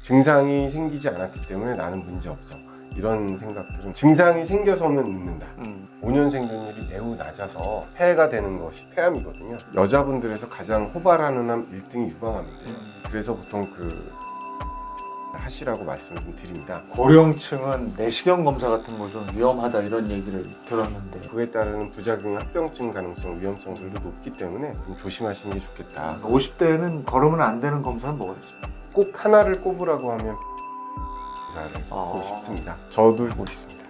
증상이 생기지 않았기 때문에 나는 문제 없어. 이런 생각들은 증상이 생겨서는 눕는다. 음. 5년 생존율이 매우 낮아서 폐해가 되는 것이 폐암이거든요. 여자분들에서 가장 호발하는 암 1등이 유방암인데요. 그래서 보통 그 하시라고 말씀을 좀 드립니다. 고령층은 내시경 검사 같은 거 좀 위험하다 이런 얘기를 들었는데 그에 따르는 부작용, 합병증 가능성, 위험성들도 높기 때문에 좀 조심하시는 게 좋겠다. 50대는 걸으면 안 되는 검사는 뭐가 있습니까? 꼭 하나를 꼽으라고 하면 검사를 아. 꼽고 싶습니다. 저도 꼽고 있습니다.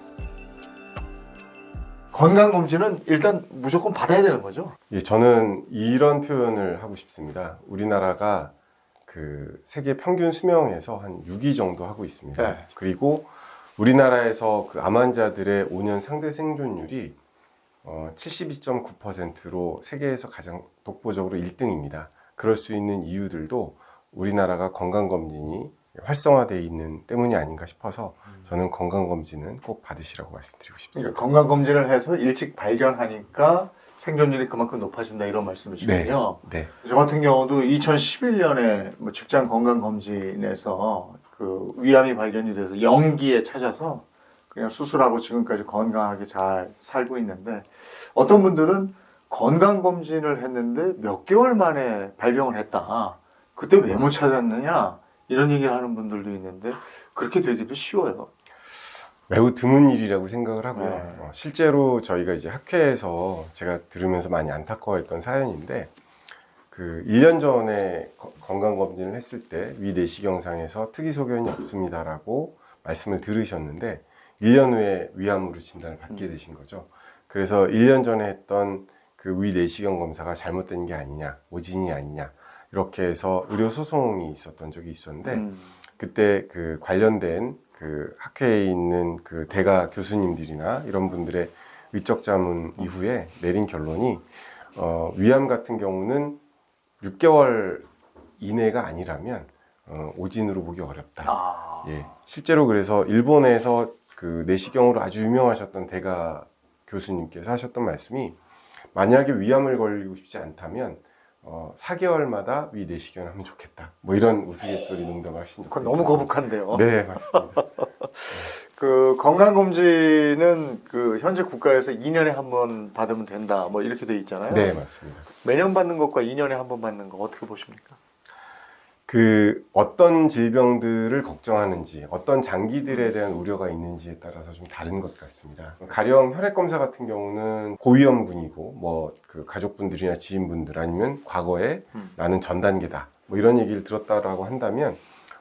건강검진은 일단 무조건 받아야 되는 거죠? 예, 저는 이런 표현을 하고 싶습니다. 우리나라가 그 세계 평균 수명에서 한 6위 정도 하고 있습니다. 네. 그리고 우리나라에서 그 암 환자들의 5년 상대 생존율이 어, 72.9%로 세계에서 가장 독보적으로 1등입니다. 그럴 수 있는 이유들도 우리나라가 건강검진이 활성화되어 있는 때문이 아닌가 싶어서 저는 건강검진은 꼭 받으시라고 말씀드리고 싶습니다. 그러니까 건강검진을 해서 일찍 발견하니까 생존율이 그만큼 높아진다 이런 말씀이시군요. 네. 저 같은 경우도 2011년에 뭐 직장 건강검진에서 그 위암이 발견이 돼서 연기에 찾아서 그냥 수술하고 지금까지 건강하게 잘 살고 있는데 어떤 분들은 건강검진을 했는데 몇 개월 만에 발병을 했다. 그때 왜 못 찾았느냐? 이런 얘기를 하는 분들도 있는데 그렇게 되기도 쉬워요. 매우 드문 일이라고 생각을 하고요. 네. 어, 실제로 저희가 이제 학회에서 제가 들으면서 많이 안타까워했던 사연인데 그 1년 전에 거- 건강검진을 했을 때 위 내시경상에서 특이 소견이 없습니다라고 말씀을 들으셨는데 1년 후에 위암으로 진단을 받게 음. 되신 거죠. 그래서 1년 전에 했던 그 위 내시경 검사가 잘못된 게 아니냐, 오진이 아니냐 이렇게 해서 의료 소송이 있었던 적이 있었는데 음. 그때 그 관련된 그 학회에 있는 그 대가 교수님들이나 이런 분들의 의적 자문 이후에 내린 결론이 어, 위암 같은 경우는 6개월 이내가 아니라면 어, 오진으로 보기 어렵다. 아. 예, 실제로 그래서 일본에서 그 내시경으로 아주 유명하셨던 대가 교수님께서 하셨던 말씀이 만약에 위암을 걸리고 싶지 않다면 어, 4개월마다 위 내시경을 하면 좋겠다. 뭐 이런 우스갯소리 농담을 하신 그건 너무. 거북한데요. 네, 맞습니다. 그 건강검진은 그 현재 국가에서 2년에 한 번 받으면 된다. 뭐 이렇게 돼 있잖아요. 네, 맞습니다. 매년 받는 것과 2년에 한 번 받는 거 어떻게 보십니까? 그 어떤 질병들을 걱정하는지, 어떤 장기들에 대한 우려가 있는지에 따라서 좀 다른 것 같습니다. 가령 혈액 검사 같은 경우는 고위험군이고, 뭐 그 가족분들이나 지인분들 아니면 과거에 음. 나는 전 단계다, 뭐 이런 얘기를 들었다라고 한다면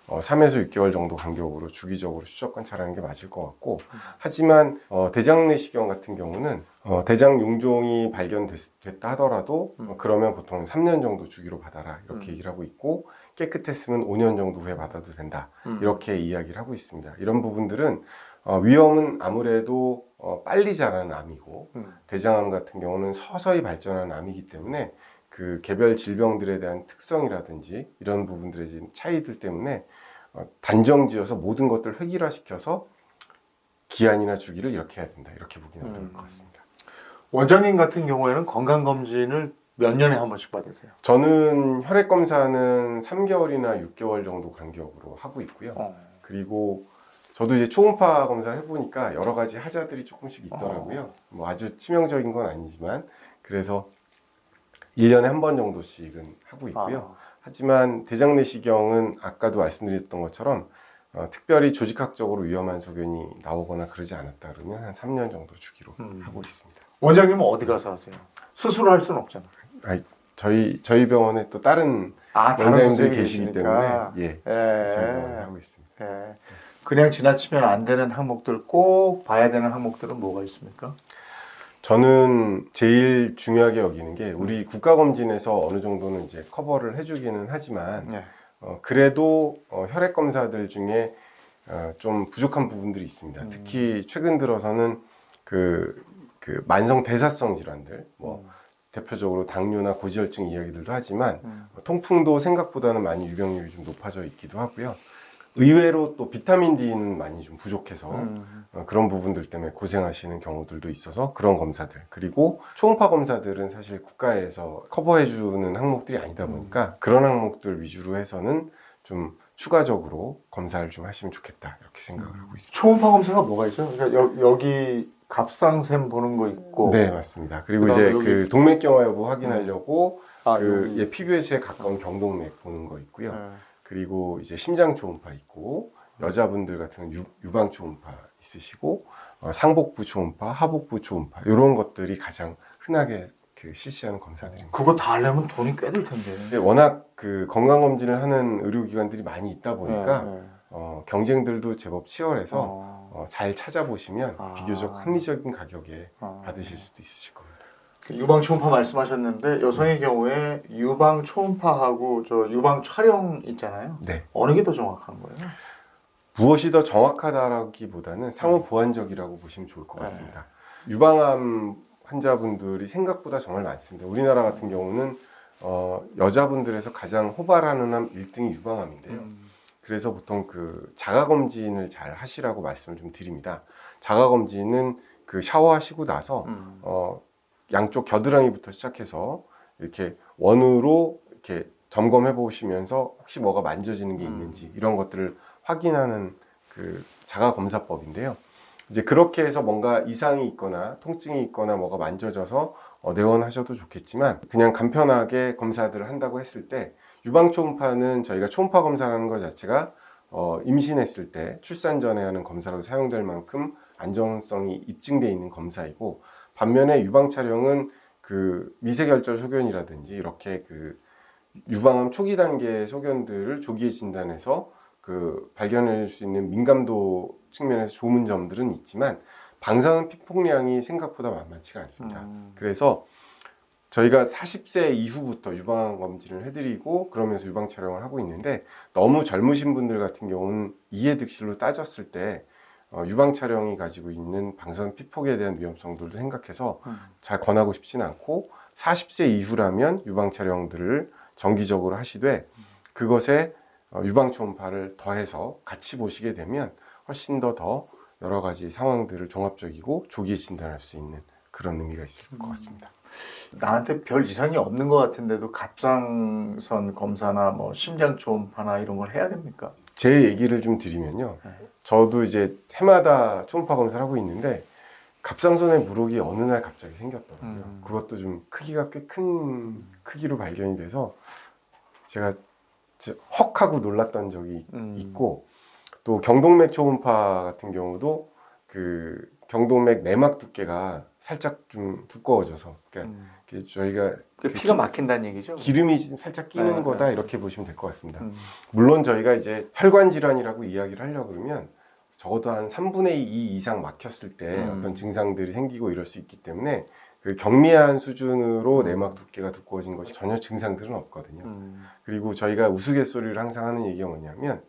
어, 3에서 6개월 정도 간격으로 주기적으로 추적 관찰하는 게 맞을 것 같고, 하지만 어, 대장 내시경 같은 경우는 어, 대장 용종이 발견됐다 하더라도 음. 어, 그러면 보통 3년 정도 주기로 받아라 이렇게 음. 얘기를 하고 있고 깨끗했으면 5년 정도 후에 받아도 된다 음. 이렇게 이야기를 하고 있습니다. 이런 부분들은 어, 위험은 아무래도 어, 빨리 자라는 암이고 음. 대장암 같은 경우는 서서히 발전하는 암이기 때문에 그 개별 질병들에 대한 특성이라든지 이런 부분들의 차이들 때문에 어, 단정지어서 모든 것들 획일화시켜서 기한이나 주기를 이렇게 해야 된다 이렇게 보기는 어려울 음. 것 같습니다. 원장님 같은 경우에는 건강검진을 몇 년에 한 번씩 받으세요? 저는 혈액 검사는 3개월이나 6개월 정도 간격으로 하고 있고요. 어. 그리고 저도 이제 초음파 검사를 해보니까 여러 가지 하자들이 조금씩 있더라고요. 어. 뭐 아주 치명적인 건 아니지만 그래서 1년에 한 번 정도씩은 하고 있고요. 아. 하지만 대장 내시경은 아까도 말씀드렸던 것처럼 어, 특별히 조직학적으로 위험한 소견이 나오거나 그러지 않았다 그러면 한 3년 정도 주기로 음. 하고 있습니다. 원장님은 어디 가서 하세요? 수술을 할 수는 없잖아요. 저희 저희 병원에 또 다른 아, 원장님들이 계시기 계시니까. 때문에 예, 예. 저희 병원에 하고 있습니다. 예. 그냥 지나치면 안 되는 항목들 꼭 봐야 되는 항목들은 뭐가 있습니까? 저는 제일 중요하게 여기는 게 우리 국가검진에서 어느 정도는 이제 커버를 해주기는 하지만 네. 어, 그래도 어, 혈액 검사들 중에 어, 좀 부족한 부분들이 있습니다. 음. 특히 최근 들어서는 그, 그 만성 대사성 질환들, 뭐 대표적으로 당뇨나 고지혈증 이야기들도 하지만 음. 어, 통풍도 생각보다는 많이 유병률이 좀 높아져 있기도 하고요. 의외로 또 비타민 D는 많이 좀 부족해서 음. 어, 그런 부분들 때문에 고생하시는 경우들도 있어서 그런 검사들 그리고 초음파 검사들은 사실 국가에서 커버해주는 항목들이 아니다 보니까 그런 항목들 위주로 해서는 좀 추가적으로 검사를 좀 하시면 좋겠다 이렇게 생각을 하고 있습니다. 초음파 검사가 뭐가 있죠? 그러니까 여, 여기 갑상샘 보는 거 있고, 네 맞습니다. 그리고 이제 그 동맥 경화 여부 확인하려고 아, 그 여기. 예, 피부에 가까운 경동맥 보는 거 있고요. 네. 그리고 이제 심장 초음파 있고 여자분들 같은 유, 유방 초음파 있으시고 어, 상복부 초음파, 하복부 초음파 이런 것들이 가장 흔하게 그 실시하는 검사들입니다. 그거 다 하려면 돈이 꽤 들 텐데. 근데 워낙 그 건강 검진을 하는 의료기관들이 많이 있다 보니까 네, 네. 어, 경쟁들도 제법 치열해서 어, 어, 잘 찾아보시면 아. 비교적 합리적인 가격에 어. 받으실 수도 있으실 겁니다. 그 유방 초음파 말씀하셨는데 여성의 경우에 유방 초음파하고 저 유방 촬영 있잖아요. 네. 어느 게 더 정확한 거예요? 무엇이 더 정확하다라기보다는 상호 보완적이라고 보시면 좋을 것 네. 같습니다. 유방암 환자분들이 생각보다 정말 많습니다. 우리나라 같은 경우는 어, 여자분들에서 가장 호발하는 암 1등이 유방암인데요. 음. 그래서 보통 그 자가 검진을 잘 하시라고 말씀을 좀 드립니다. 자가 검진은 그 샤워하시고 나서 음. 어, 양쪽 겨드랑이부터 시작해서 이렇게 원으로 이렇게 점검해 보시면서 혹시 뭐가 만져지는 게 음. 있는지 이런 것들을 확인하는 그 자가 검사법인데요. 이제 그렇게 해서 뭔가 이상이 있거나 통증이 있거나 뭐가 만져져서 어, 내원하셔도 좋겠지만 그냥 간편하게 검사들을 한다고 했을 때 유방 초음파는 저희가 초음파 검사라는 것 자체가 어, 임신했을 때 출산 전에 하는 검사로 사용될 만큼 안전성이 입증돼 있는 검사이고 반면에 유방 촬영은 그 미세결절 소견이라든지 이렇게 그 유방암 초기 단계 소견들을 조기에 진단해서 그 발견할 수 있는 민감도 측면에서 좋은 점들은 있지만 방사능 피폭량이 생각보다 만만치가 않습니다. 음. 그래서 저희가 40세 이후부터 유방 검진을 해드리고 그러면서 유방 촬영을 하고 있는데 너무 젊으신 분들 같은 경우는 이해득실로 따졌을 때 어, 유방 촬영이 가지고 있는 방사능 피폭에 대한 위험성들도 생각해서 음. 잘 권하고 싶지는 않고 40세 이후라면 유방 촬영들을 정기적으로 하시되 그것에 어, 유방 초음파를 더해서 같이 보시게 되면 훨씬 더 더 여러 가지 상황들을 종합적이고 조기에 진단할 수 있는 그런 의미가 있을 것 같습니다. 나한테 별 이상이 없는 것 같은데도 갑상선 검사나 뭐 심장 초음파나 이런 걸 해야 됩니까? 제 얘기를 좀 드리면요. 네. 저도 이제 해마다 초음파 검사를 하고 있는데 갑상선에 물혹이 어느 날 갑자기 생겼더라고요. 음. 그것도 좀 크기가 꽤 큰 크기로 발견이 돼서 제가 헉 하고 놀랐던 적이 음. 있고 또 경동맥 초음파 같은 경우도 그 경동맥 내막 두께가 살짝 좀 두꺼워져서 그러니까 음. 저희가 그 피가 막힌다는 얘기죠? 기름이 좀 살짝 끼는 네, 거다 네. 이렇게 보시면 될 것 같습니다. 음. 물론 저희가 이제 혈관 질환이라고 이야기를 하려고 그러면 적어도 한 3분의 2 이상 막혔을 때 음. 어떤 증상들이 생기고 이럴 수 있기 때문에 그 경미한 수준으로 음. 내막 두께가 두꺼워진 것이 전혀 증상들은 없거든요. 음. 그리고 저희가 우스갯소리를 항상 하는 얘기가 뭐냐면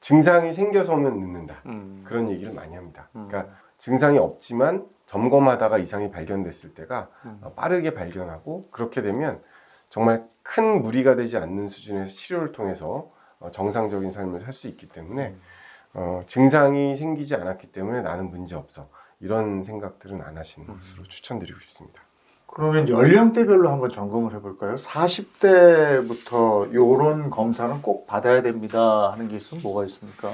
증상이 생겨서면 늦는다. 음. 그런 얘기를 많이 합니다. 음. 그러니까 증상이 없지만 점검하다가 이상이 발견됐을 때가 음. 어, 빠르게 발견하고 그렇게 되면 정말 큰 무리가 되지 않는 수준에서 치료를 통해서 어, 정상적인 삶을 살 수 있기 때문에 음. 어, 증상이 생기지 않았기 때문에 나는 문제 없어 이런 생각들은 안 하시는 음. 것으로 추천드리고 싶습니다. 그러면 연령대별로 한번 점검을 해볼까요? 40대부터 요런 검사는 꼭 받아야 됩니다 하는 게 있으면 뭐가 있습니까?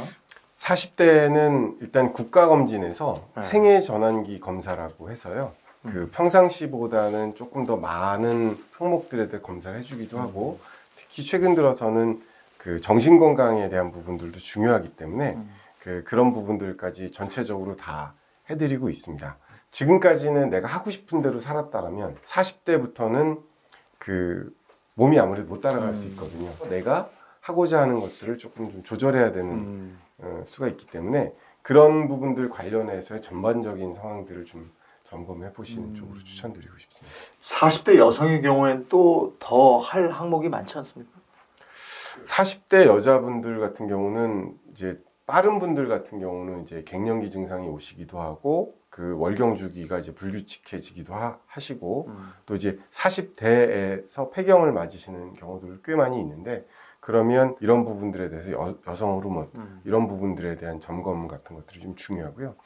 40대는 일단 국가검진에서 네. 생애 전환기 검사라고 해서요. 음. 그 평상시보다는 조금 더 많은 항목들에 대해 검사를 해주기도 하고 특히 최근 들어서는 그 정신 건강에 대한 부분들도 중요하기 때문에 음. 그 그런 부분들까지 전체적으로 다 해드리고 있습니다. 지금까지는 내가 하고 싶은 대로 살았다라면 40대부터는 그 몸이 아무래도 못 따라갈 수 음. 있거든요. 내가 하고자 하는 것들을 조금 좀 조절해야 되는 음. 어, 수가 있기 때문에 그런 부분들 관련해서의 전반적인 상황들을 좀 점검해 보시는 음. 쪽으로 추천드리고 싶습니다. 40대 여성의 경우에는 또더 할 항목이 많지 않습니까? 40대 여자분들 같은 경우는 이제 빠른 분들 같은 경우는 이제 갱년기 증상이 오시기도 하고 그 월경 주기가 이제 불규칙해지기도 하, 하시고 음. 또 이제 40대에서 폐경을 맞으시는 경우들 꽤 많이 있는데 그러면 이런 부분들에 대해서 여, 여성 호르몬 음. 이런 부분들에 대한 점검 같은 것들이 좀 중요하고요.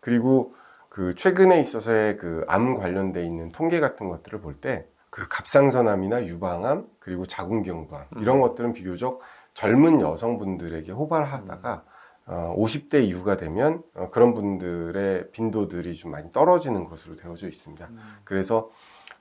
그리고 그 최근에 있어서의 그 암 관련돼 있는 통계 같은 것들을 볼 때 그 갑상선암이나 유방암 그리고 자궁경부암 이런 음. 것들은 비교적 젊은 여성분들에게 호발하다가 어, 50대 이후가 되면 어, 그런 분들의 빈도들이 좀 많이 떨어지는 것으로 되어져 있습니다. 그래서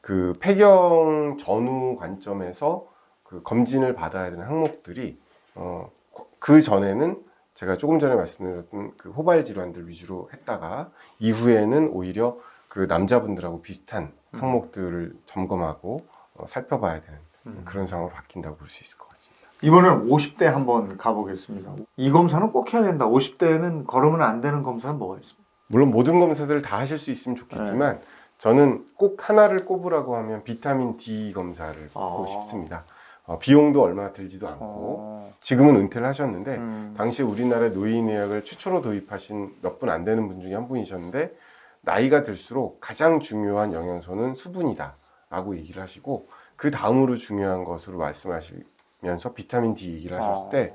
그 폐경 전후 관점에서 그 검진을 받아야 되는 항목들이 어, 그 전에는 제가 조금 전에 말씀드렸던 그 호발 질환들 위주로 했다가 이후에는 오히려 그 남자분들하고 비슷한 음. 항목들을 점검하고 어, 살펴봐야 되는 음. 그런 상황으로 바뀐다고 볼 수 있을 것 같습니다. 이번엔 50대 한번 가보겠습니다. 이 검사는 꼭 해야 된다. 50대는 걸으면 안 되는 검사는 뭐가 있습니까? 물론 모든 검사들을 다 하실 수 있으면 좋겠지만 네. 저는 꼭 하나를 꼽으라고 하면 비타민 D 검사를 꼽고 아. 싶습니다. 어, 비용도 얼마 들지도 않고 어. 지금은 은퇴를 하셨는데 음. 당시 우리나라에 노인의학을 최초로 도입하신 몇 분 안 되는 분 중에 한 분이셨는데 나이가 들수록 가장 중요한 영양소는 수분이다라고 얘기를 하시고 그 다음으로 중요한 것으로 말씀하시면서 비타민 D 얘기를 하셨을 때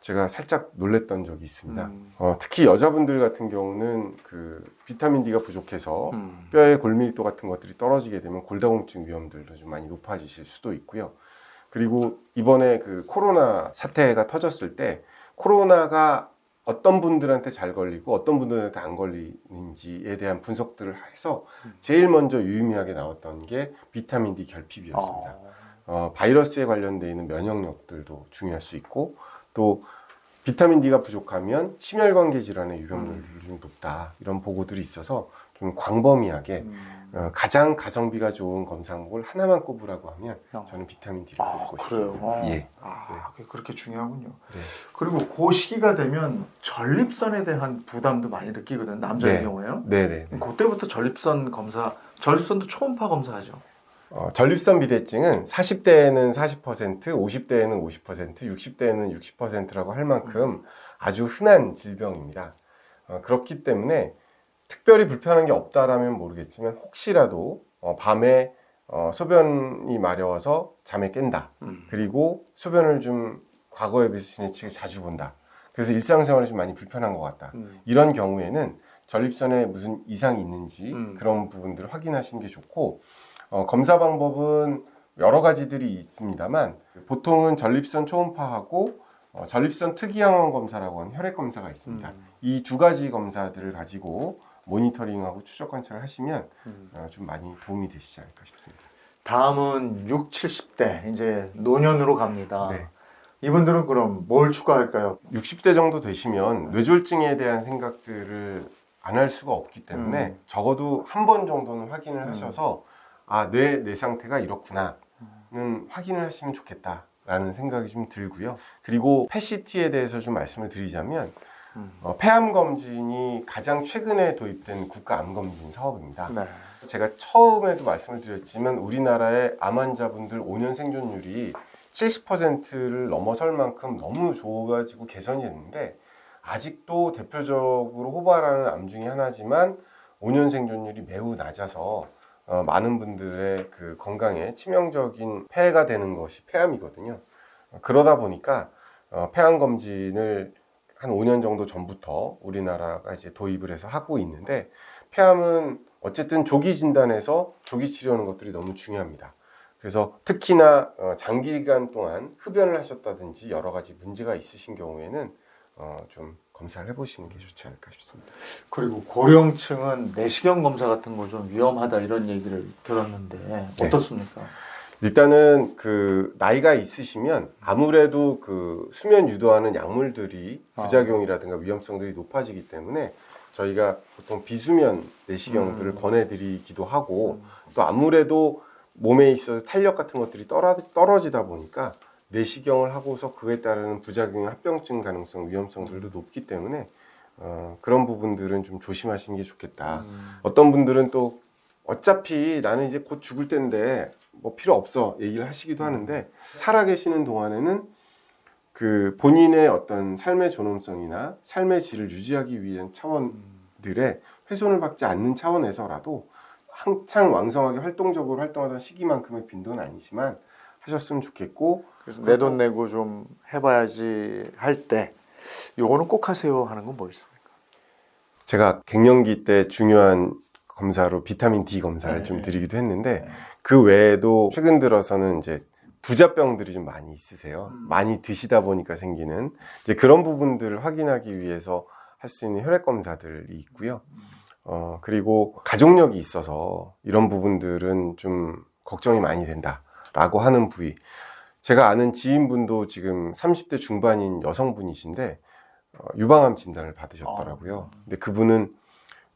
제가 살짝 놀랬던 적이 있습니다. 음. 어, 특히 여자분들 같은 경우는 그 비타민 D가 부족해서 음. 뼈의 골밀도 같은 것들이 떨어지게 되면 골다공증 위험들도 좀 많이 높아지실 수도 있고요. 그리고 이번에 그 코로나 사태가 터졌을 때 코로나가 어떤 분들한테 잘 걸리고 어떤 분들한테 안 걸리는지에 대한 분석들을 해서 제일 먼저 유의미하게 나왔던 게 비타민 D 결핍이었습니다. 아. 어, 바이러스에 관련되어 있는 면역력들도 중요할 수 있고 또 비타민 D가 부족하면 심혈관계 질환의 유병률이 좀 높다 이런 보고들이 있어서 좀 광범위하게 음. 어, 가장 가성비가 좋은 검사 항목을 하나만 꼽으라고 하면 어. 저는 비타민 D를 아, 꼽고 그래요? 싶습니다. 예. 아, 그게 그렇게 중요하군요. 네. 그리고 그 시기가 되면 전립선에 대한 부담도 많이 느끼거든 남자의 네. 경우에요. 네네. 그때부터 전립선 검사, 전립선도 초음파 검사하죠. 어, 전립선 비대증은 40대에는 40%, 50대에는 50%, 60대에는 60%라고 할 만큼 아주 흔한 질병입니다. 어, 그렇기 때문에 특별히 불편한 게 없다라면 모르겠지만 혹시라도 어, 밤에 어, 소변이 마려워서 잠에 깬다. 음. 그리고 소변을 좀 과거에 비해서 지나치게 자주 본다. 그래서 일상생활이 좀 많이 불편한 것 같다. 음. 이런 경우에는 전립선에 무슨 이상이 있는지 음. 그런 부분들을 확인하시는 게 좋고 어, 검사 방법은 여러 가지들이 있습니다만 보통은 전립선 초음파하고 어, 전립선 특이항원 검사라고 하는 혈액 검사가 있습니다. 음. 이두 가지 검사들을 가지고 모니터링하고 추적 관찰을 하시면 음. 어, 좀 많이 도움이 되시지 않을까 싶습니다. 다음은 6, 70대 이제 노년으로 갑니다. 네. 이분들은 그럼 뭘 추가할까요? 60대 정도 되시면 뇌졸중에 대한 생각들을 안 할 수가 없기 때문에 음. 적어도 한 번 정도는 확인을 음. 하셔서 아, 뇌, 뇌 상태가 이렇구나는 확인을 하시면 좋겠다라는 생각이 좀 들고요. 그리고 PET-CT에 대해서 좀 말씀을 드리자면 음. 어, 폐암 검진이 가장 최근에 도입된 국가 암 검진 사업입니다. 네. 제가 처음에도 말씀을 드렸지만 우리나라의 암 환자분들 5년 생존율이 70%를 넘어설 만큼 너무 좋아가지고 개선이 됐는데 아직도 대표적으로 호발하는 암 중에 하나지만 5년 생존율이 매우 낮아서 어, 많은 분들의 그 건강에 치명적인 폐해가 되는 것이 폐암이거든요. 어, 그러다 보니까 어, 폐암 검진을 한 5년 정도 전부터 우리나라가 이제 도입을 해서 하고 있는데 폐암은 어쨌든 조기 진단에서 조기 치료하는 것들이 너무 중요합니다. 그래서 특히나 어, 장기간 동안 흡연을 하셨다든지 여러 가지 문제가 있으신 경우에는 어, 좀 검사를 해보시는 게 좋지 않을까 싶습니다. 그리고 고령층은 내시경 검사 같은 거 좀 위험하다 이런 얘기를 들었는데 네. 어떻습니까? 일단은 그 나이가 있으시면 아무래도 그 수면 유도하는 약물들이 아. 부작용이라든가 위험성들이 높아지기 때문에 저희가 보통 비수면 내시경들을 음. 권해드리기도 하고 또 아무래도 몸에 있어서 탄력 같은 것들이 떨어, 떨어지다 보니까 내시경을 하고서 그에 따르는 부작용, 합병증 가능성, 위험성들도 높기 때문에 어, 그런 부분들은 좀 조심하시는 게 좋겠다. 음. 어떤 분들은 또 어차피 나는 이제 곧 죽을 텐데 뭐 필요 없어 얘기를 하시기도 하는데 살아계시는 동안에는 그 본인의 어떤 삶의 존엄성이나 삶의 질을 유지하기 위한 차원들의 훼손을 받지 않는 차원에서라도 한창 왕성하게 활동적으로 활동하던 시기만큼의 빈도는 아니지만 하셨으면 좋겠고 그래서 내 돈 내고 좀 해봐야지 할 때 요거는 꼭 하세요 하는 건 뭐 있습니까? 제가 갱년기 때 중요한 검사로 비타민 D 검사를 네. 좀 드리기도 했는데 네. 그 외에도 최근 들어서는 이제 부자병들이 좀 많이 있으세요. 음. 많이 드시다 보니까 생기는 이제 그런 부분들을 확인하기 위해서 할 수 있는 혈액 검사들이 있고요. 어, 그리고 가족력이 있어서 이런 부분들은 좀 걱정이 많이 된다라고 하는 부위. 제가 아는 지인분도 지금 30대 중반인 여성분이신데 어, 유방암 진단을 받으셨더라고요. 아. 근데 그분은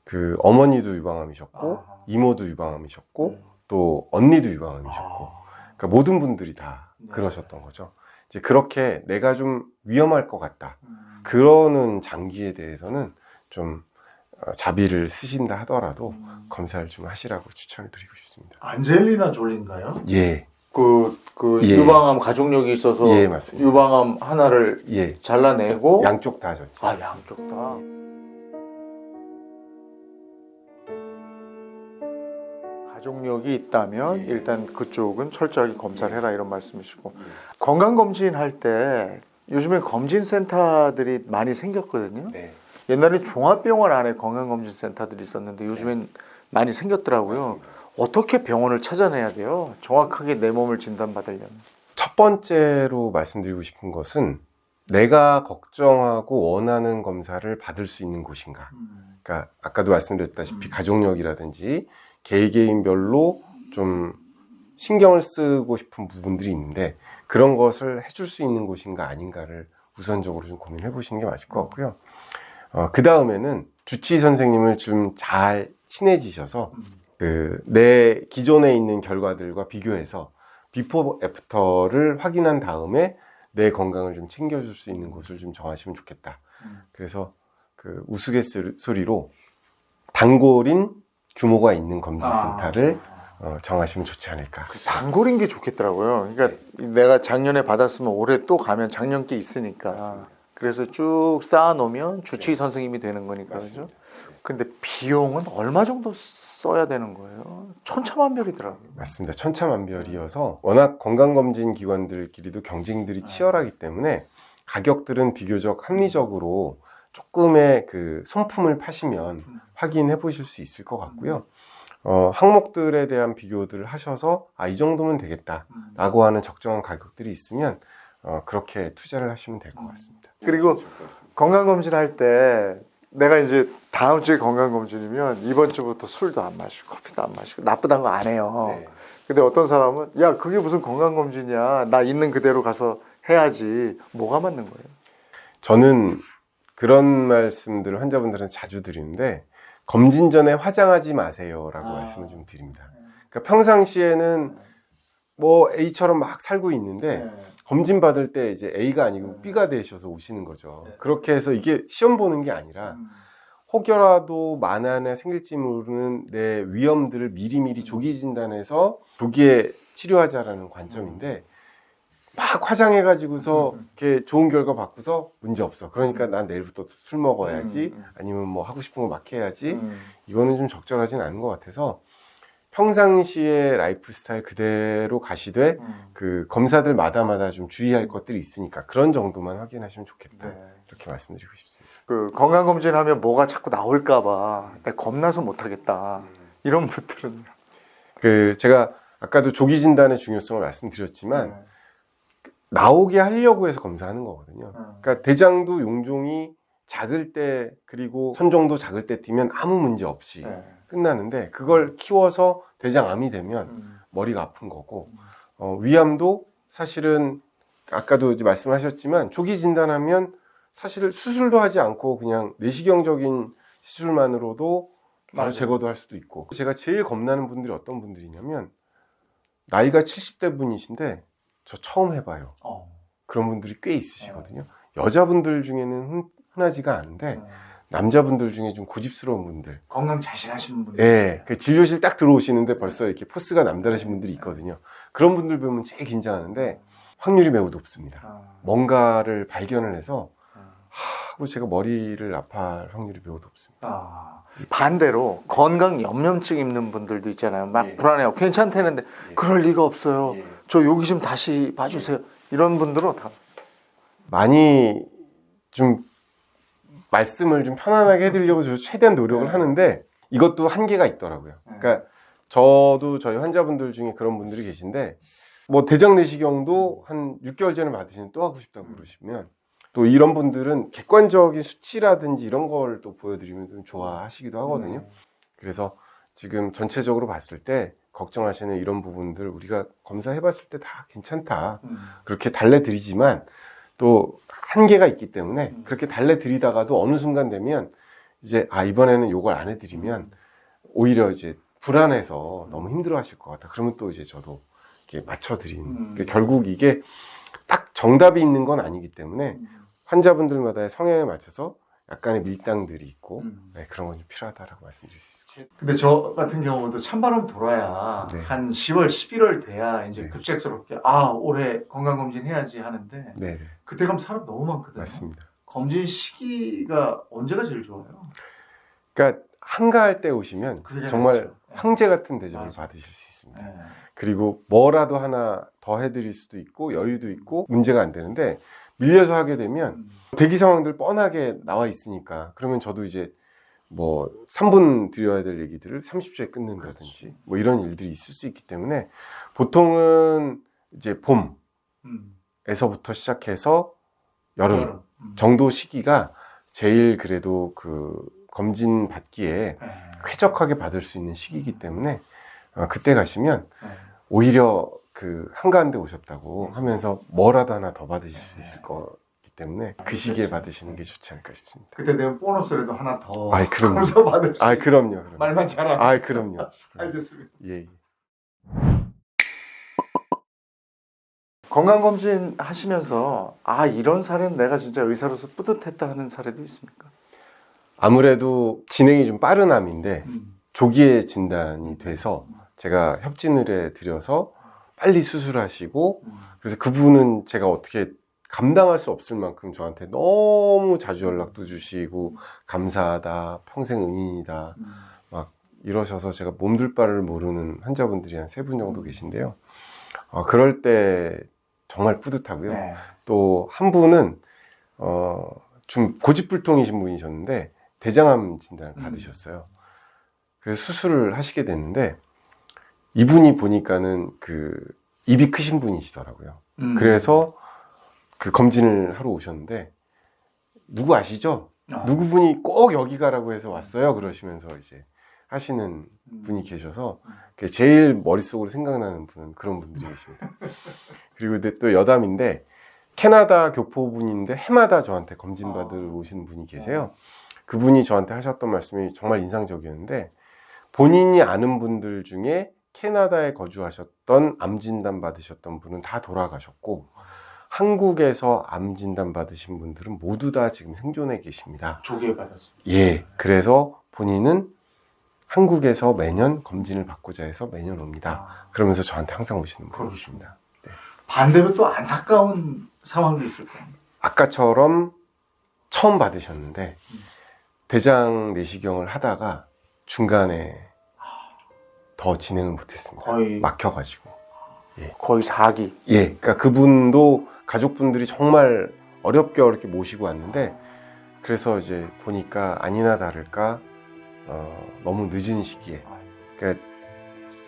그 어머니도 유방암이셨고 아하. 이모도 유방암이셨고 네. 또 언니도 유방암이셨고 아. 그러니까 모든 분들이 다 네. 그러셨던 거죠. 이제 그렇게 내가 좀 위험할 것 같다. 음. 그러는 장기에 대해서는 좀 어, 자비를 쓰신다 하더라도 음. 검사를 좀 하시라고 추천을 드리고 싶습니다. 안젤리나 졸리인가요? 예, 그, 그 예. 유방암 가족력이 있어서 예. 유방암 하나를 예, 잘라내고 양쪽 다 하셨죠. 아 양쪽 다. 가족력이 있다면 예. 일단 그쪽은 철저하게 검사를 해라 이런 말씀이시고 건강 검진 할 때 요즘에 검진 센터들이 많이 생겼거든요. 네, 옛날에 종합병원 안에 건강 검진 센터들이 있었는데 요즘엔 많이 생겼더라고요. 맞습니다. 어떻게 병원을 찾아내야 돼요? 정확하게 내 몸을 진단받으려면. 첫 번째로 말씀드리고 싶은 것은 내가 걱정하고 원하는 검사를 받을 수 있는 곳인가. 그러니까 아까도 말씀드렸다시피 음. 가족력이라든지 개개인별로 좀 신경을 쓰고 싶은 부분들이 있는데 그런 것을 해줄 수 있는 곳인가 아닌가를 우선적으로 좀 고민해 보시는 게 맞을 것 같고요. 어, 그 다음에는 주치의 선생님을 좀 잘 친해지셔서 그 내 기존에 있는 결과들과 비교해서 비포 애프터를 확인한 다음에 내 건강을 좀 챙겨줄 수 있는 곳을 좀 정하시면 좋겠다. 음. 그래서 그 우스갯소리로 단골인 규모가 있는 검진센터를 어, 정하시면 좋지 않을까. 그 단골인 게 좋겠더라고요. 그러니까 내가 작년에 받았으면 올해 또 가면 작년 게 있으니까. 맞습니다. 그래서 쭉 쌓아놓으면 주치의 선생님이 되는 거니까 그죠? 맞습니다. 근데 비용은 얼마 정도 써야 되는 거예요? 천차만별이더라고요. 맞습니다. 천차만별이어서 워낙 건강검진 기관들끼리도 경쟁들이 치열하기 때문에 가격들은 비교적 합리적으로 조금의 그 손품을 파시면 확인해 보실 수 있을 것 같고요. 어, 항목들에 대한 비교들을 하셔서 아, 이 정도면 되겠다라고 하는 적정한 가격들이 있으면 어, 그렇게 투자를 하시면 될 것 같습니다. 그리고 건강검진 할 때 내가 이제 다음 주에 건강검진이면 이번 주부터 술도 안 마시고 커피도 안 마시고 나쁘다는 거 안 해요. 네. 근데 어떤 사람은 야 그게 무슨 건강검진이야 나 있는 그대로 가서 해야지 뭐가 맞는 거예요? 저는 그런 말씀들을 환자분들은 자주 드리는데 검진 전에 화장하지 마세요라고 아. 말씀을 좀 드립니다. 그러니까 평상시에는 뭐 A처럼 막 살고 있는데 검진 받을 때 이제 A가 아니고 B가 되셔서 오시는 거죠. 네. 그렇게 해서 이게 시험 보는 게 아니라 혹여라도 만한에 생길지 모르는 내 위험들을 미리미리 조기 진단해서 조기에 치료하자라는 관점인데 막 화장해가지고서 이렇게 좋은 결과 받고서 문제 없어. 그러니까 난 내일부터 술 먹어야지 음. 아니면 뭐 하고 싶은 거 막 해야지 음. 이거는 좀 적절하진 않은 것 같아서 평상시의 라이프 스타일 그대로 가시되 음. 그 검사들 마다마다 좀 주의할 것들이 있으니까 그런 정도만 확인하시면 좋겠다. 네. 이렇게 말씀드리고 싶습니다. 그 건강검진 하면 뭐가 자꾸 나올까봐 겁나서 못하겠다 이런 분들은 그 제가 아까도 조기 진단의 중요성을 말씀드렸지만 나오게 하려고 해서 검사하는 거거든요. 그러니까 대장도 용종이 작을 때 그리고 선종도 작을 때 뛰면 아무 문제 없이 네. 끝나는데 그걸 키워서 대장암이 되면 음. 머리가 아픈 거고 어, 위암도 사실은 아까도 이제 말씀하셨지만 조기 진단하면 사실 수술도 하지 않고 그냥 내시경적인 시술만으로도 바로. 제거도 할 수도 있고 제가 제일 겁나는 분들이 어떤 분들이냐면 나이가 70대 분이신데 저 처음 해봐요 어. 그런 분들이 꽤 있으시거든요 여자분들 중에는 흔, 흔하지가 않은데 음. 남자분들 중에 좀 고집스러운 분들 건강 자신하시는 분들 예, 그 진료실 딱 들어오시는데 벌써 이렇게 포스가 남다르신 분들이 있거든요. 그런 분들 보면 제일 긴장하는데 확률이 매우 높습니다. 아. 뭔가를 발견을 해서 아. 하고 제가 머리를 아파할 확률이 매우 높습니다. 아. 반대로 건강 염려증 있는 분들도 있잖아요. 막 예. 불안해요. 괜찮다는데 예. 그럴 리가 없어요. 예. 저 여기 좀 다시 봐주세요. 이런 분들은 다 많이 좀 말씀을 좀 편안하게 해드리려고 저 최대한 노력을 네. 하는데 이것도 한계가 있더라고요. 네. 그러니까 저도 저희 환자분들 중에 그런 분들이 계신데 뭐 대장 내시경도 한 6개월 전에 받으시면 또 하고 싶다고 그러시면 또 이런 분들은 객관적인 수치라든지 이런 걸 또 보여드리면 좀 좋아하시기도 하거든요. 음. 그래서 지금 전체적으로 봤을 때 걱정하시는 이런 부분들 우리가 검사해봤을 때 다 괜찮다. 음. 그렇게 달래드리지만 또 한계가 있기 때문에 음. 그렇게 달래드리다가도 어느 순간 되면 이제 아 이번에는 요걸 안 해드리면 오히려 이제 불안해서 너무 힘들어하실 것 같다. 그러면 또 이제 저도 이렇게 맞춰드리는. 음. 결국 이게 딱 정답이 있는 건 아니기 때문에 음. 환자분들마다의 성향에 맞춰서 약간의 밀당들이 있고 음. 네, 그런 건 좀 필요하다라고 말씀드릴 수 있을 것 같아요. 근데 저 같은 경우도 찬바람 돌아야 네. 한 10월, 11월 돼야 이제 네. 급작스럽게 아 올해 건강검진 해야지 하는데 네, 네, 그때 가면 사람 너무 많거든요. 맞습니다. 검진 시기가 언제가 제일 좋아요? 그러니까 한가할 때 오시면 그게 정말 아니죠. 황제 같은 대접을 맞아. 받으실 수 있습니다. 네. 그리고 뭐라도 하나 더 해드릴 수도 있고 여유도 있고 문제가 안 되는데 밀려서 하게 되면 음. 대기 상황들 뻔하게 나와 있으니까 그러면 저도 이제 뭐 3분 드려야 될 얘기들을 30초에 끊는다든지. 뭐 이런 일들이 있을 수 있기 때문에 보통은 이제 봄에서부터 음. 시작해서 여름 여름. 음. 정도 시기가 제일 그래도 그 검진 받기에 네. 쾌적하게 받을 수 있는 시기이기 때문에 어, 그때 가시면 네. 오히려 그 한가한데 오셨다고 하면서 뭐라도 하나 더 받으실 수 있을 거기 때문에 그 시기에 그렇죠. 받으시는 게 좋지 않을까 싶습니다. 그때 되면 보너스라도 하나 더 아이, 그럼요. 검사 받을 수 아, 그럼요. 그럼요. 말만 잘하면 아, 그럼요. 알겠습니다. 예. 예. 건강검진 하시면서 아 이런 사례는 내가 진짜 의사로서 뿌듯했다 하는 사례도 있습니까? 아무래도 진행이 좀 빠른 암인데 음. 조기에 진단이 돼서 제가 협진을 해 드려서 빨리 수술하시고 음. 그래서 그분은 제가 어떻게 감당할 수 없을 만큼 저한테 너무 자주 연락도 주시고 감사하다 평생 은인이다 음. 이러셔서 제가 몸둘 바를 모르는 환자분들이 한 세 분 정도 음. 계신데요. 어, 그럴 때 정말 뿌듯하고요. 네. 또한 분은 어, 좀 고집불통이신 분이셨는데 대장암 진단을 음. 받으셨어요. 그래서 수술을 하시게 됐는데 이분이 보니까는 그 입이 크신 분이시더라고요. 음. 그래서 그 검진을 하러 오셨는데 누구 아시죠? 어. 누구 분이 꼭 여기 가라고 해서 왔어요. 그러시면서 이제 하시는 음. 분이 계셔서 음. 그 제일 머릿속으로 생각나는 분은 그런 분들이 계십니다. 그리고 근데 또 여담인데 캐나다 교포분인데 해마다 저한테 검진 받으러 아. 오시는 분이 계세요. 그분이 저한테 하셨던 말씀이 정말 인상적이었는데 본인이 아는 분들 중에 캐나다에 거주하셨던 암 진단 받으셨던 분은 다 돌아가셨고 한국에서 암 진단 받으신 분들은 모두 다 지금 생존해 계십니다. 조기에 받았습니다. 예, 그래서 본인은 한국에서 매년 검진을 받고자 해서 매년 옵니다. 아. 그러면서 저한테 항상 오시는. 분이십니다. 반대로 또 안타까운 상황도 있을 거예요. 아까처럼 처음 받으셨는데 음. 대장 내시경을 하다가 중간에 더 진행을 못했습니다. 거의 막혀가지고. 거의 4기. 예, 그러니까 그분도 가족분들이 정말 어렵게 어렵게 모시고 왔는데 그래서 이제 보니까 아니나 다를까 어, 너무 늦은 시기에 그러니까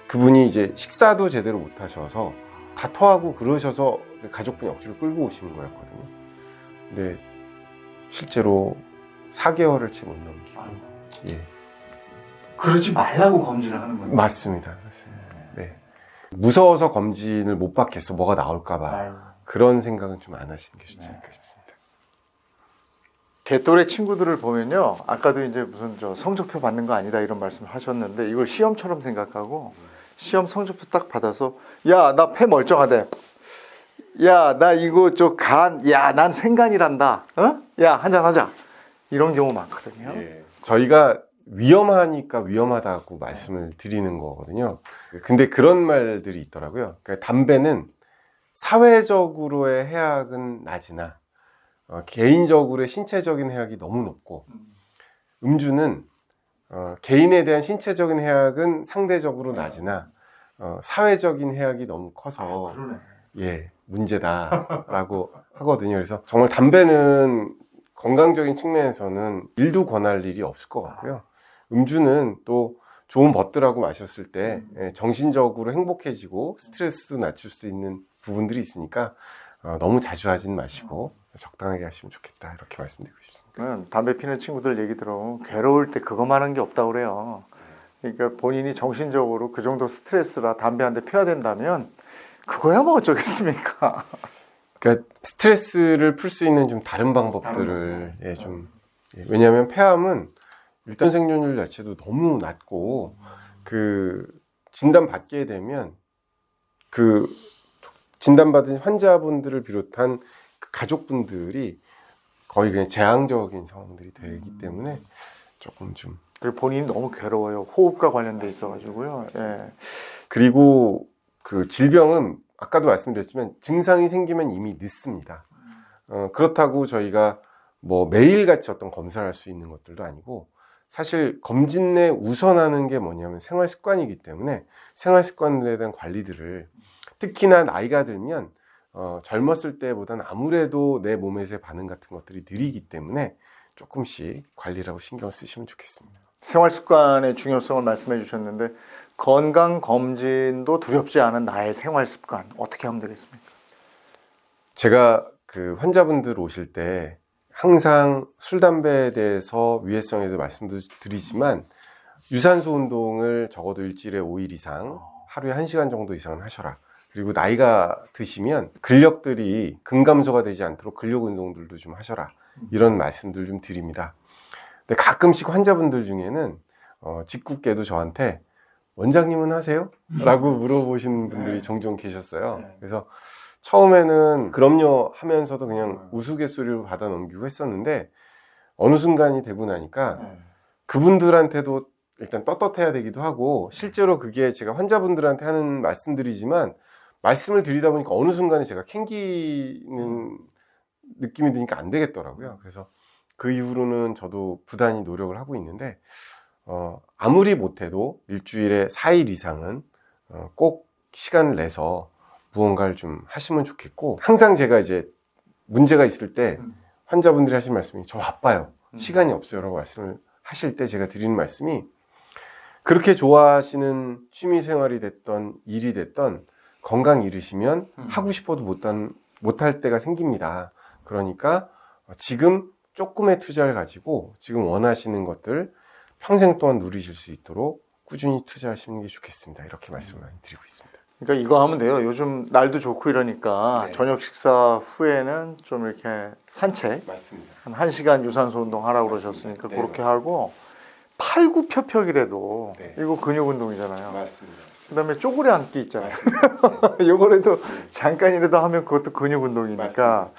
그분이 이제 식사도 제대로 못 하셔서 다 토하고 그러셔서 가족분이 억지로 끌고 오신 거였거든요. 근데 실제로 4개월을 채 못 넘기고 아이고. 예 그러지 말라고 검진을 하는 거예요. 맞습니다, 맞습니다. 네 무서워서 검진을 못 받겠어 뭐가 나올까봐. 그런 생각은 좀 안 하시는 게 좋지 네. 않을까 싶습니다. 제 또래 친구들을 보면요. 아까도 이제 무슨 저 성적표 받는 거 아니다 이런 말씀을 하셨는데 이걸 시험처럼 생각하고 시험 성적표 딱 받아서 야, 나 폐 멀쩡하대. 야, 나 이거 저 간, 야, 난 생간이란다. 어? 야, 한잔 하자. 이런 경우 많거든요. 예. 저희가 위험하니까 위험하다고 말씀을 드리는 거거든요. 근데 그런 말들이 있더라고요. 그러니까 담배는 사회적으로의 해악은 낮으나 어, 개인적으로의 신체적인 해악이 너무 높고 음. 음주는 어, 개인에 대한 신체적인 해악은 상대적으로 낮으나 어, 사회적인 해악이 너무 커서 아. 예, 문제다라고 하거든요. 그래서 정말 담배는 건강적인 측면에서는 일도 권할 일이 없을 것 같고요. 음주는 또 좋은 버드라고 마셨을 때 예, 정신적으로 행복해지고 스트레스도 낮출 수 있는 부분들이 있으니까 어, 너무 자주 하진 마시고 적당하게 하시면 좋겠다 이렇게 말씀드리고 싶습니다. 담배 피는 친구들 얘기 들어보면 괴로울 때 그것만 한 게 없다고 그래요. 그러니까 본인이 정신적으로 그 정도 스트레스라 담배 한 대 펴야 된다면 그거야 뭐 어쩌겠습니까? 그러니까 스트레스를 풀 수 있는 좀 다른 방법들을 예, 좀 예, 왜냐하면 폐암은 일단 생존율 자체도 너무 낮고 그 진단 받게 되면 그 진단받은 환자분들을 비롯한 그 가족분들이 거의 그냥 재앙적인 상황들이 되기 때문에 조금 좀 그리고 본인이 너무 괴로워요. 호흡과 관련돼 있어가지고요. 예. 그리고 그 질병은 아까도 말씀드렸지만 증상이 생기면 이미 늦습니다. 어, 그렇다고 저희가 뭐 매일같이 어떤 검사를 할 수 있는 것들도 아니고 사실 검진 내 우선하는 게 뭐냐면 생활 습관이기 때문에 생활 습관들에 대한 관리들을 특히나 나이가 들면 어, 젊었을 때보다는 아무래도 내 몸에서의 반응 같은 것들이 느리기 때문에 조금씩 관리라고 신경 쓰시면 좋겠습니다. 생활 습관의 중요성을 말씀해 주셨는데 건강 검진도 두렵지 않은 나의 생활 습관 어떻게 하면 되겠습니까? 제가 그 환자분들 오실 때 항상 술, 담배에 대해서 위해성에도 말씀도 드리지만 유산소 운동을 적어도 일주일에 5일 이상 하루에 1시간 정도 이상은 하셔라. 그리고 나이가 드시면 근력들이 근감소가 되지 않도록 근력 운동들도 좀 하셔라. 이런 말씀들 좀 드립니다. 근데 가끔씩 환자분들 중에는 어, 직구께도 저한테 원장님은 하세요? 라고 물어보시는 분들이 종종 계셨어요. 네. 그래서 처음에는 그럼요 하면서도 그냥 우스갯소리로 받아 넘기고 했었는데 어느 순간이 되고 나니까 그분들한테도 일단 떳떳해야 되기도 하고 실제로 그게 제가 환자분들한테 하는 말씀들이지만 말씀을 드리다 보니까 어느 순간에 제가 캥기는 느낌이 드니까 안 되겠더라고요. 그래서 그 이후로는 저도 부단히 노력을 하고 있는데 어, 아무리 못해도 일주일에 4일 이상은 어, 꼭 시간을 내서 무언가를 좀 하시면 좋겠고 항상 제가 이제 문제가 있을 때 음. 환자분들이 하신 말씀이 저 바빠요. 음. 시간이 없어요. 라고 말씀을 하실 때 제가 드리는 말씀이 그렇게 좋아하시는 취미 생활이 됐던 일이 됐던 건강 잃으시면 음. 하고 싶어도 못한, 못할 때가 생깁니다. 그러니까 지금 조금의 투자를 가지고 지금 원하시는 것들 평생 동안 누리실 수 있도록 꾸준히 투자하시는 게 좋겠습니다. 이렇게 말씀을 많이 드리고 있습니다. 그러니까 이거 하면 돼요. 요즘 날도 좋고 이러니까 네. 저녁 식사 후에는 좀 이렇게 산책 맞습니다. 한 1시간 유산소 운동 하라고 그러셨으니까 네, 그렇게 맞습니다. 하고 팔굽혀펴기라도 네. 이거 근육 운동이잖아요. 맞습니다. 그다음에 쪼그려 앉기 있잖아요. 맞습니다. 요거라도 잠깐이라도 하면 그것도 근육 운동이니까 맞습니다.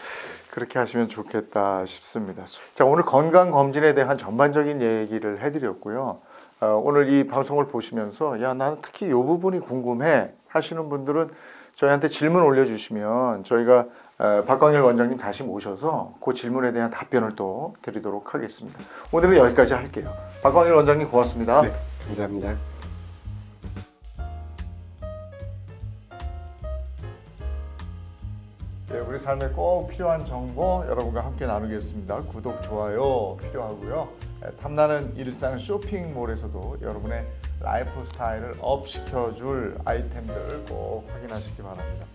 그렇게 하시면 좋겠다 싶습니다. 자 오늘 건강 검진에 대한 전반적인 얘기를 해 드렸고요. 어, 오늘 이 방송을 보시면서 야 나는 특히 이 부분이 궁금해 하시는 분들은 저희한테 질문 올려주시면 저희가 어, 박광일 원장님 다시 모셔서 그 질문에 대한 답변을 또 드리도록 하겠습니다. 오늘은 여기까지 할게요. 박광일 원장님 고맙습니다. 네, 감사합니다. 네, 우리 삶에 꼭 필요한 정보 여러분과 함께 나누겠습니다. 구독, 좋아요 필요하고요. 네, 탐나는 일상 쇼핑몰에서도 여러분의 라이프 스타일을 업 시켜줄 아이템들 꼭 확인하시기 바랍니다.